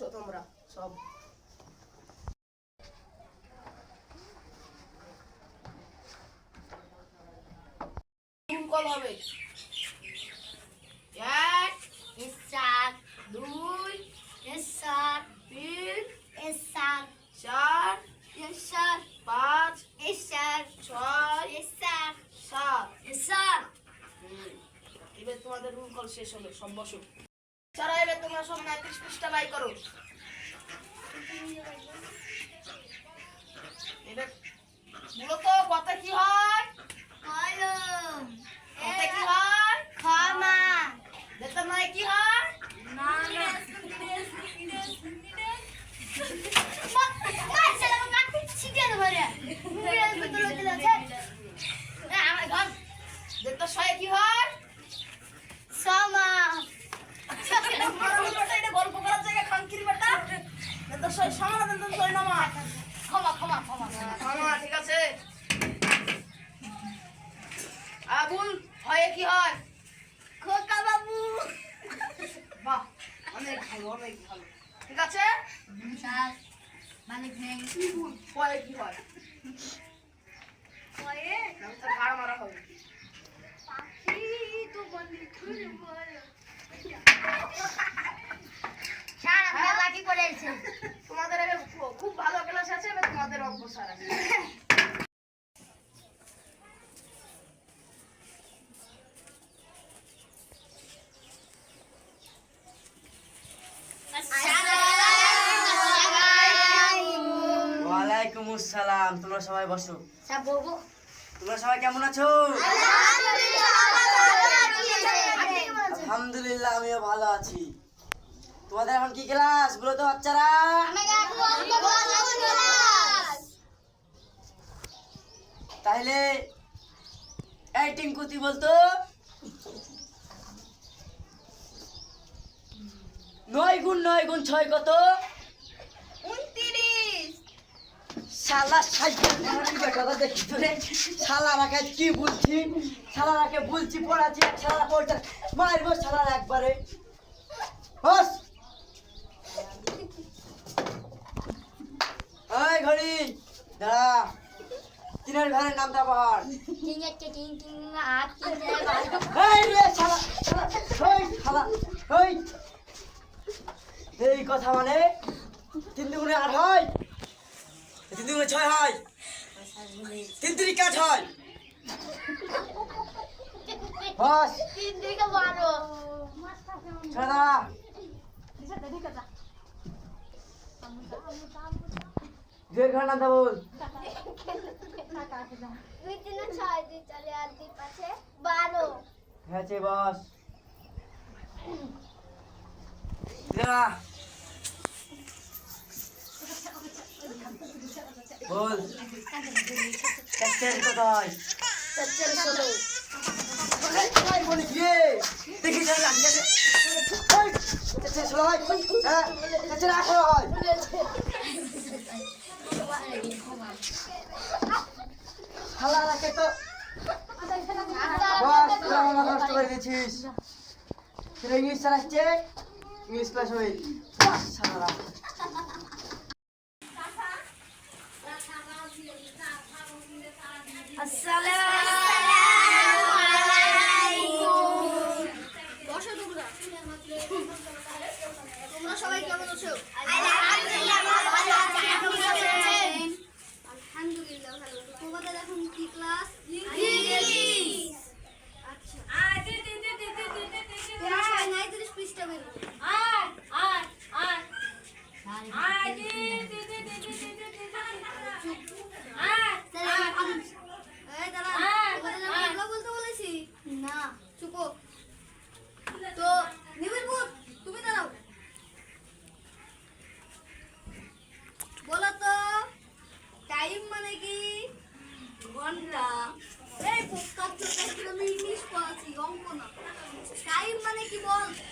বসো তোমরা সব Yes, sir. চার sir. পাঁচ. ছয়. সাত Yes, sir. এবার তোমাদের রুল কল শেষ হলো সব বসো পৃষ্ঠা করো। এবার কথা কি হয়? কলম। কথা কি হয়? ক্ষমা বেতন নয় কি হয়? আমার ঘর বেতন ছয় কি হয় এটা গল্প করার জায়গায় খানকির বেটা ছয় সমান বেতন ছয় নামা ক্ষমা ক্ষমা ক্ষমা। ক্ষমা ঠিক আছে। আগুন হয় কি হয়? খোকা বাবু। বাহ অনেক ভালো অনেক ভালো। ঠিক আছে? মালিক নেই। পরে কি হয়? পরে ঘাড় মারা হবে। পাখি তো বন্ধু খুলে বলো স্যার আমরা বাকি করেছি তোমাদের এবার খু- খুব ভালো ক্লাস আছে এবার তোমাদের অঙ্ক স্যার আছে ওয়ালাইকুম আসসালাম তোমরা সবাই বসো। বলব। তোমরা সবাই কেমন আছো? আলহামদুলিল্লাহ আমিও ভালো আছি। তোমাদের এখন কি ক্লাস? বলো তো বাচ্চারা। তাহলে এই টিঙ্কু তুই বলতো নয় গুণ নয় গুণ ছয় কত? শালা কথা দেখি তোরে শালারাকে কি বলছি? বলছি পড়াচ্ছি আর পড়ছে মারবো একবারে। বস। ওই ঘড়ি দাঁড়া। তিনের ঘরের একটা আর কিং এই রে শালা শালা ওই শালা ওই এই কথা মানে তিন দুগুণে আট হয়? তিন দুগুণে ছয় হয়। তিন তিরিকা ছয় বস। তিন দিকে বারো ছেড়ে দুই ঘর নামটা দুই বারো হয়েছে বস। বল। কোথায়? দেখি চারটে হ্যাঁ। খালা রাখে তো? নষ্ট করে দিয়েছিস। ইংলিশ চালাচ্ছে? ইংলিশ ক্লাস হয়ে। সারা তোমরা সবাই কেমন আছো আলহামদুলিল্লাহ ভালো তোমাদের টাইম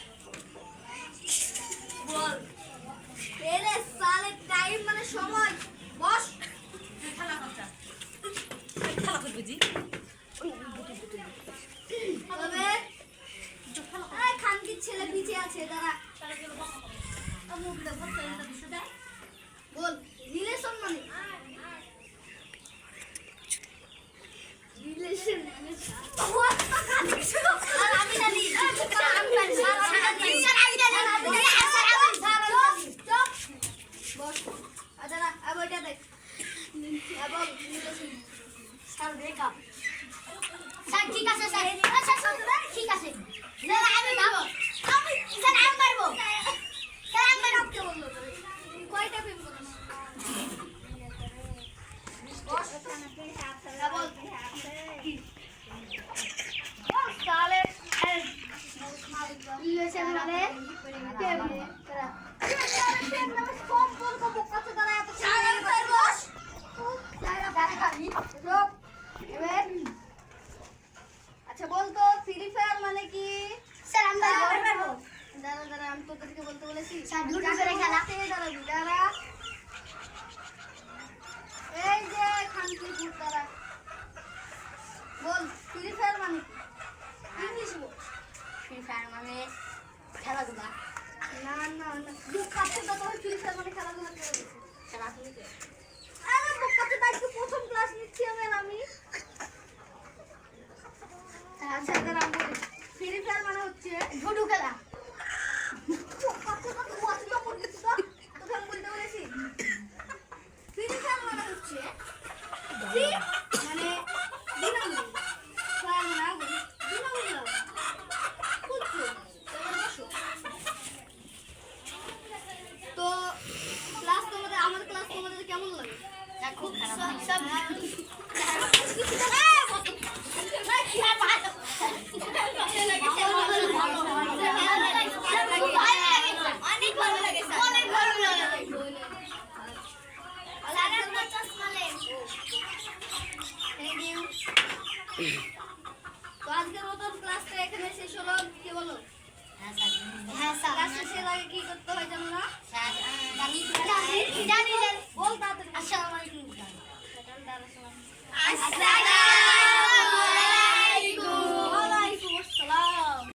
আচ্ছা না আবার এটা দেখ। আর বল স্যার ব্রেকআপ স্যার ঠিক আছে স্যার। আচ্ছা স্যার ঠিক আছে। স্যার আমি পাবো আমি স্যার আমি পারব। স্যার আমি পারব। কে বলল তোরে? তুই কয়টা প্রেম করো বস আর বল তাহলে ইলেকশন মানে আচ্ছা বলতো ফ্রি ফায়ার মানে কি স্যার আমি পারব দাঁড়া দাঁড়া আমি তোদেরকে বলতে বলেছি স্যার, দুটো করে খেলা। দাঁড়াবি দাঁড়া। এই যে খানকি ফুট বল ফ্রি ফায়ার মানে কি? ফ্রি ফায়ার মানে খেলাধুলা। না না না। মুখ কাছে তো ফ্রি ফায়ার মানে খেলাধুলা স্যার আপনি কে? আরে মুখ কাছে তো প্রথম ক্লাস নিচ্ছি আমি